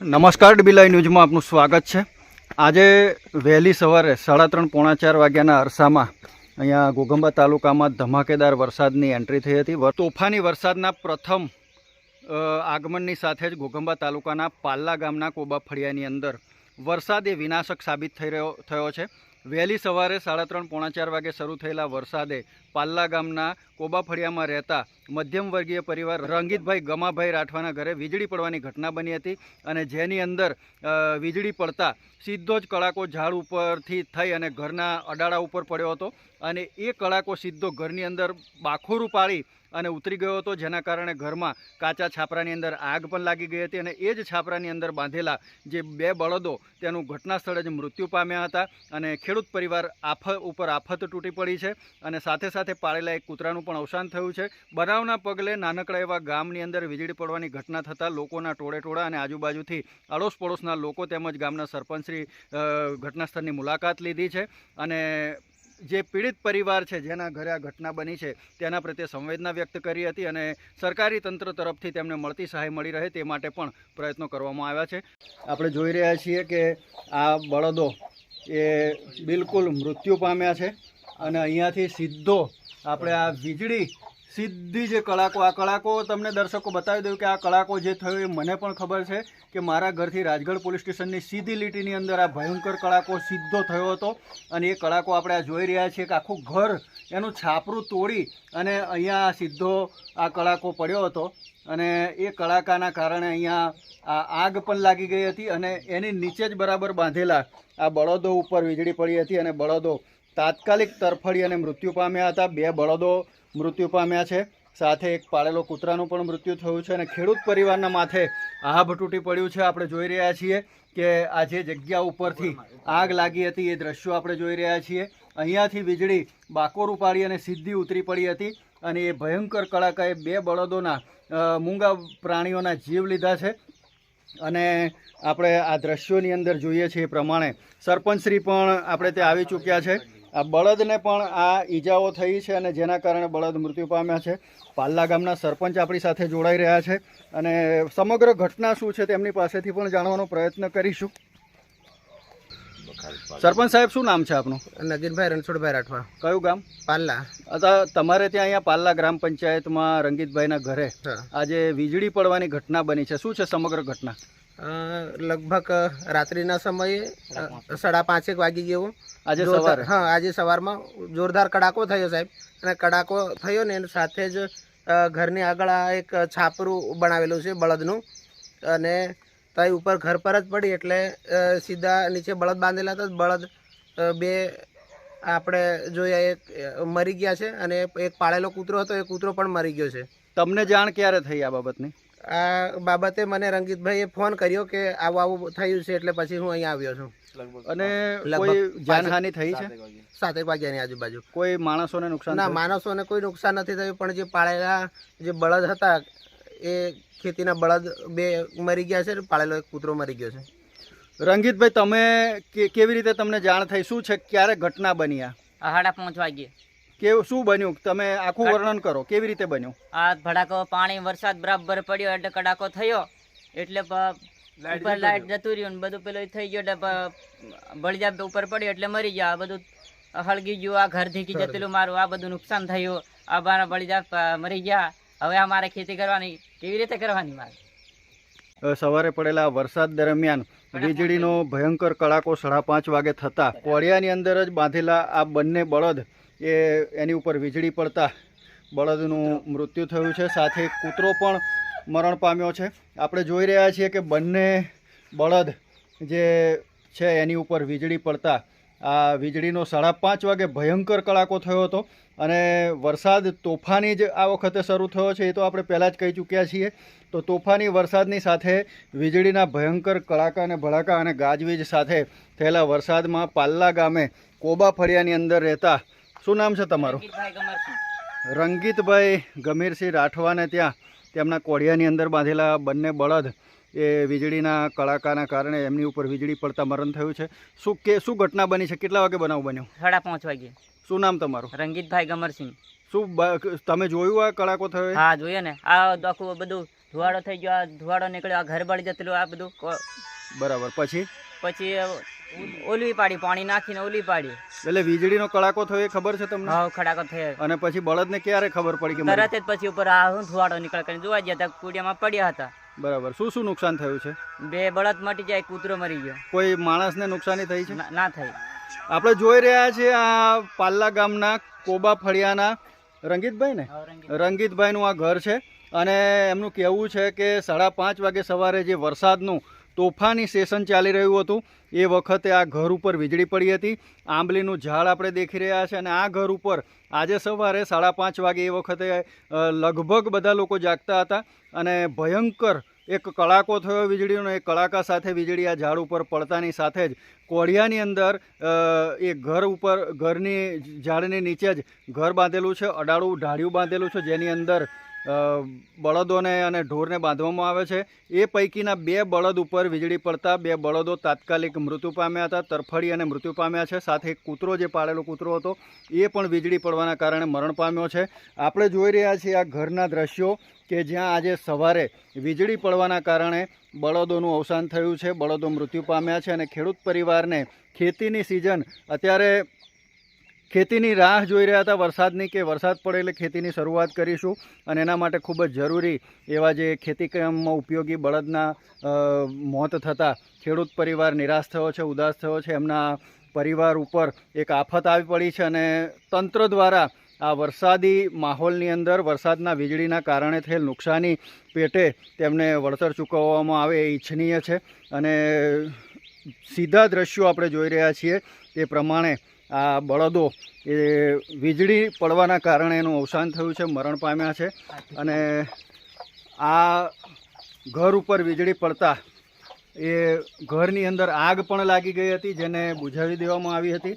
નમસ્કાર ડીબીલાઈ ન્યૂઝમાં આપનું સ્વાગત છે. આજે વહેલી સવારે સાડા ત્રણ પોણા ચાર વાગ્યાના અરસામાં અહીંયા ઘોઘંબા તાલુકામાં ધમાકેદાર વરસાદની એન્ટ્રી થઈ હતી. તોફાની વરસાદના પ્રથમ આગમનની સાથે જ ઘોઘંબા તાલુકાના પાલ્લા ગામના કોબા ફળિયાની અંદર વરસાદ એ વિનાશક સાબિત થઈ રહ્યો, થયો છે. વહેલી સવારે સાડા ત્રણ, પોણા ચાર વાગે શરૂ થયેલા વરસાદે પાલ્લા ગામના કોબાફળિયામાં રહેતા મધ્યમ વર્ગીય પરિવાર રંગીતભાઈ ગમાભાઈ રાઠવાના ઘરે વીજળી પડવાની ઘટના બની હતી અને જેની અંદર વીજળી પડતા સીધો જ કડાકો ઝાડ ઉપરથી થઈ અને ઘરના અડાળા ઉપર પડ્યો હતો અને એ કડાકો સીધો ઘરની અંદર બાખોરું પાડી અને ઉતરી ગયો હતો, જેના કારણે ઘરમાં કાચા છાપરાની અંદર આગ પણ લાગી ગઈ હતી અને એ જ છાપરાની અંદર બાંધેલા જે બે બળદો, તેનું ઘટના સ્થળે જ મૃત્યુ પામ્યા હતા અને ખેડૂત પરિવાર આફત ઉપર આફત તૂટી પડી છે અને સાથે સાથે પાળેલા એક કૂતરાનું પણ અવસાન થયું છે. બનાવના પગલે નાનકડા એવા ગામની અંદર વીજળી પડવાની ઘટના થતાં લોકોના ટોળેટોળા અને આજુબાજુથી અડોશ પડોશના લોકો તેમજ ગામના સરપંચશ્રી ઘટનાસ્થળની મુલાકાત લીધી છે અને જે પીડિત પરિવાર છે, જેના ઘરે આ ઘટના બની છે, તેના પ્રત્યે સંવેદના વ્યક્ત કરી હતી અને સરકારી તંત્ર તરફથી તેમને મળતી સહાય મળી રહે તે માટે પણ પ્રયત્નો કરવામાં આવ્યા છે. આપણે જોઈ રહ્યા છીએ કે આ બળદો એ બિલકુલ મૃત્યુ પામ્યા છે અને અહીંયાથી સીધો આપણે આ વીજળી સીધી જે કળાકો, આ કળાકો તમને દર્શકો બતાવી દઉં કે આ કળાકો જે થયો એ મને પણ ખબર છે કે મારા ઘરથી રાજગઢ પોલીસ સ્ટેશનની સીધી લીટીની અંદર આ ભયંકર કડાકો સીધો થયો હતો. અને એ કળાકો આપણે આ જોઈ રહ્યા છીએ કે આખું ઘર એનું છાપરું તોડી અને અહીંયા સીધો આ કડાકો પડ્યો હતો. અને એ કળાકાના કારણે અહીંયા આ આગ પણ લાગી ગઈ હતી અને એની નીચે જ બરાબર બાંધેલા આ બળદો ઉપર વીજળી પડી હતી અને બળદો તાત્કાલિક તરફડી અને મૃત્યુ પામ્યા હતા. બે બળદો મૃત્યુ પામ્યા છે. સાથે એક પાળેલો કૂતરાનું પણ મૃત્યુ થયું છે અને ખેડૂત પરિવારના માથે આભ તૂટી પડ્યું છે. આપણે જોઈ રહ્યા છીએ કે આ જે જગ્યા ઉપરથી આગ લાગી હતી એ દ્રશ્યો આપણે જોઈ રહ્યા છીએ. અહીંયાથી વીજળી બાકોર ઉપાડી અને સીધી ઉતરી પડી હતી અને એ ભયંકર કડાકાએ બે બળદોના મૂંગા પ્રાણીઓના જીવ લીધા છે. અને આપણે આ દ્રશ્યોની અંદર જોઈએ છીએ એ પ્રમાણે સરપંચશ્રી પણ આપણે ત્યાં આવી ચૂક્યા છે. આ બળદને પણ આ ઈજાઓ થઈ છે અને જેના કારણે બળદ મૃત્યુ પામ્યા છે. પાલ્લા ગામના સરપંચ આપણી સાથે જોડાઈ રહ્યા છે અને સમગ્ર ઘટના શું છે તેમની પાસેથી પણ જાણવાનો પ્રયત્ન કરીશું. સરપંચ સાહેબ શું નામ છે આપનું? નગીનભાઈ રણછોડભાઈ રાઠવા. કયું ગામ? પાલ્લા. અથવા તમારે ત્યાં અહીંયા પાલ્લા ગ્રામ પંચાયતમાં રંગીતભાઈના ઘરે આજે વીજળી પડવાની ઘટના બની છે. શું છે સમગ્ર ઘટના? લગભગ રાત્રિના સમયે સાડા પાંચેક વાગી ગયો. આજે સવારે? હા આજે સવારમાં જોરદાર કડાકો થયો સાહેબ. અને કડાકો થયો ને સાથે જ ઘરની આગળ આ એક છાપરું બનાવેલું છે બળદનું. અને તઈ ઉપર ઘર પર જ પડી એટલે સીધા નીચે બળદ બાંધેલા હતા. બળદ બે આપણે જોયા એક મરી ગયા છે અને એક પાળેલો કૂતરો હતો. એ કૂતરો પણ મરી ગયો છે. તમને જાણ ક્યારે થઈ આ બાબતની? આ બાબતે મને રંગીતભાઈએ ફોન કર્યો કે આવું આવું થયું છે એટલે પછી હું અહીંયા આવ્યો છું. અને કોઈ જાનહાનિ થઈ છે? સાતેક વાગ્યાની આજુબાજુ. કોઈ માણસોને નુકસાન ના માણસોને કોઈ નુકસાન નથી થયું પણ જે પાળેલા જે બળદ હતા એ ખેતીના બળદ બે મરી ગયા છે અને પાળેલો એક કૂતરો મરી ગયો છે. રંગીતભાઈ તમે કે- કેવી રીતે તમને જાણ થઈ? શું છે? ક્યારે ઘટના બની આ? સાડા પાંચ વાગ્યે કેવું શું બન્યું? તમે આખું વર્ણન કરો કેવી રીતે બન્યું? આ ભડાકો પાણી વરસાદ બરાબર પડ્યો એટલે કડાકો થયો. એટલે ઉપર લાઈટ જતું રહ્યું બધું પેલું થઈ ગયું એટલે બળજા ઉપર પડ્યો એટલે મરી ગયા. આ બધું હળગી ગયું આ ઘર ધીકી જતેલું મારું. આ બધું નુકસાન થયું. આ મારા બળજા મરી ગયા. હવે આ મારે ખેતી કરવાની. કેવી રીતે કરવાની મારે? સવારે પડેલા વરસાદ દરમિયાન વીજળીનો ભયંકર કડાકો સાડા પાંચ વાગે થતા કોળિયાની અંદર જ બાંધેલા આ બંને બળદ એ એની ઉપર વીજળી પડતા બળદનું મૃત્યુ થયું છે. સાથે કૂતરો પણ મરણ પામ્યો છે. આપણે જોઈ રહ્યા છીએ કે બંને બળદ જે છે એની ઉપર વીજળી પડતા આ વીજળીનો સાડા પાંચ વાગે ભયંકર કડાકો થયો હતો અને વરસાદ તોફાની જ આ વખતે શરૂ થયો છે. એ તો આપણે પહેલાં જ કહી ચૂક્યા છીએ. તો તોફાની વરસાદની સાથે વીજળીના ભયંકર કડાકા અને ભડાકા અને ગાજવીજ સાથે થયેલા વરસાદમાં પાલ્લા ગામે કોબા ફળિયાની અંદર રહેતા શું નામ છે તમારું? રંગીતભાઈ રંગીતભાઈ ગમીરસિંહ રાઠવાને ત્યાં તેમના કોડિયાની અંદર બાંધેલા બંને બળદ એ વીજળીના કડાકાના કારણે એમની ઉપર વીજળી પડતા મરણ થયું છે. શું કે શું ઘટના બની છે? કેટલા વાગે બનાવ બન્યો? સાડા પાંચ વાગ્યે શું નામ તમારું? રંગીતભાઈ ગમરસિંહ. શું તમે જોયું આ કડાકો થયો? હા જોઈએ ને. આ આખું બધું ધુવાડો થઈ ગયો આ ધુવાડો નીકળ્યો આ ઘર બળી જતું આ બધું બરાબર. પછી? પછી ઓલવી પાડી પાણી નાખીને ઓલવી પાડી. એટલે વીજળીનો કડાકો થયો એ ખબર છે તમને? હા કડાકો થયો. અને પછી બળદને ક્યારે ખબર પડી કે તરત જ પછી ઉપર આ હું ધુવાડો નીકળ કરીને જોવા ગયા હતા કુડિયામાં પડ્યા હતા. બરાબર. શું શું નુકસાન થયું છે? બે બળદ મટી જાય કૂતરો મરી ગયો. કોઈ માણસને નુકસાની થઈ છે? ના થઈ. આપણે જોઈ રહ્યા છીએ આ પાલ્લા ગામના કોબા ફળિયાના રંગીતભાઈ. ને રંગીતભાઈનું આ ઘર છે અને એમનું કહેવું છે કે સાડા પાંચ વાગે સવારે જે વરસાદનું તોફાની સેશન ચાલી રહ્યું હતું. એ વખતે આ ઘર ઉપર વીજળી પડી હતી. આંબલીનું ઝાડ આપણે દેખી રહ્યા છે અને આ ઘર ઉપર આજે સવારે સાડા પાંચ વાગે એ વખતે લગભગ બધા લોકો જાગતા હતા અને ભયંકર એક કડાકો થયો વીજળીનો. એ કડાકા સાથે વીજળી આ ઝાડ ઉપર પડતાની સાથે જ કોડિયાની અંદર એ ઘર ઉપર, ઘરની ઝાડની નીચે જ ઘર બાંધેલું છે. અડાળું ઢાળિયું બાંધેલું છે જેની અંદર બળદોને અને ઢોરને બાંધવામાં આવે છે. એ પૈકીના બે બળદ ઉપર વીજળી પડતા બે બળદો તાત્કાલિક મૃત્યુ પામ્યા હતા, તરફડી અને મૃત્યુ પામ્યા છે. સાથે કૂતરો જે પાળેલો કૂતરો હતો, એ પણ વીજળી પડવાના કારણે મરણ પામ્યો છે. આપણે જોઈ રહ્યા છીએ આ ઘરના દ્રશ્યો કે જ્યાં આજે સવારે વીજળી પડવાના કારણે બળદોનું અવસાન થયું છે. બળદો મૃત્યુ પામ્યા છે અને ખેડૂત પરિવારને ખેતીની સિઝન અત્યારે ખેતીની રાહ જોઈ રહ્યા હતા વરસાદની કે વરસાદ પડે એટલે ખેતીની શરૂઆત કરીશું અને એના માટે ખૂબ જ જરૂરી એવા જે ખેતી કામમાં ઉપયોગી બળદના મોત થતાં ખેડૂત પરિવાર નિરાશ થયો છે, ઉદાસ થયો છે. એમના પરિવાર ઉપર એક આફત આવી પડી છે અને તંત્ર દ્વારા આ વરસાદી માહોલની અંદર વરસાદના વીજળીના કારણે થયેલ નુકસાની પેટે તેમને વળતર ચૂકવવામાં આવે એ ઈચ્છનીય છે. અને સીધા દ્રશ્યો આપણે જોઈ રહ્યા છીએ. તે પ્રમાણે આ બળદો એ વીજળી પડવાના કારણે એનું અવસાન થયું છે, મરણ પામ્યા છે. અને આ ઘર ઉપર વીજળી પડતા એ ઘરની અંદર આગ પણ લાગી ગઈ હતી, જેને બુઝાવી દેવામાં આવી હતી.